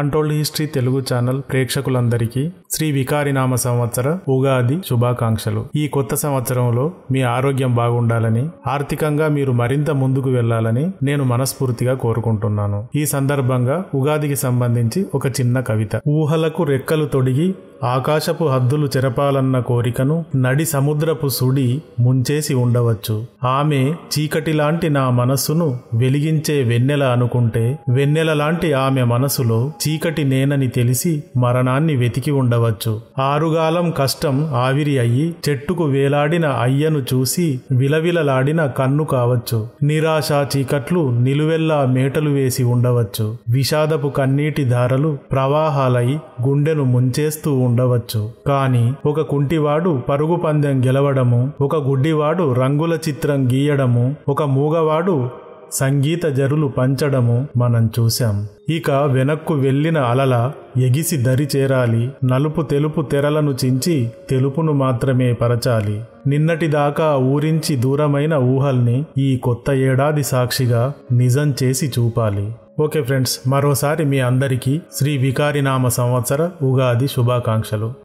Untold history Telugu channel ప్రేక్షకులందరికీ శ్రీ వికారినామ సంవత్సర ఉగాది శుభాకాంక్షలు. ఈ కొత్త సంవత్సరంలో మీ ఆరోగ్యం బాగుండాలని ఆర్థికంగా మీరు మరింత ముందుకు వెళ్ళాలని నేను మనస్ఫూర్తిగా కోరుకుంటున్నాను. ఈ సందర్భంగా ఉగాదికి సంబంధించి ఒక చిన్న కవిత. ఊహలకు రెక్కలు తొడిగి ఆకాశపు హద్దులు చెరపాలన్న కోరికను నడి సముద్రపు సుడి ముంచేసి ఉండవచ్చు. ఆమె చీకటిలాంటి నా మనస్సును వెలిగించే వెన్నెల అనుకుంటే వెన్నెల లాంటి ఆమె మనసులో చీకటి నేనని తెలిసి మరణాన్ని వెతికి ఉండవచ్చు. ఆరుగాలం కష్టం ఆవిరి అయ్యి చెట్టుకు వేలాడిన అయ్యను చూసి విలవిలలాడిన కన్ను కావచ్చు. నిరాశ చీకట్లు నిలువెల్లా మేటలు వేసి ఉండవచ్చు. విషాదపు కన్నీటి ధారలు ప్రవాహాలై గుండెను ముంచేస్తూ ఉండవచ్చు. కాని ఒక కుంటివాడు పరుగు పందెం గెలవడము ఒక గుడ్డివాడు రంగుల చిత్రం గీయడము ఒక మూగవాడు సంగీత జరులు పంచడము మనం చూశాం. ఇక వెనక్కు వెళ్ళిన అలల ఎగిసి దరి చేరాలి నలుపు తెలుపు తెరలను చించి తెలుపును మాత్రమే పరచాలి. నిన్నటిదాకా ఊరించి దూరమైన ఊహల్ని ఈ కొత్త ఏడాది సాక్షిగా నిజం చేసి చూపాలి. ఓకే ఫ్రెండ్స్ మరోసారి మీ అందరికీ శ్రీ వికారినామ సంవత్సర ఉగాది శుభాకాంక్షలు.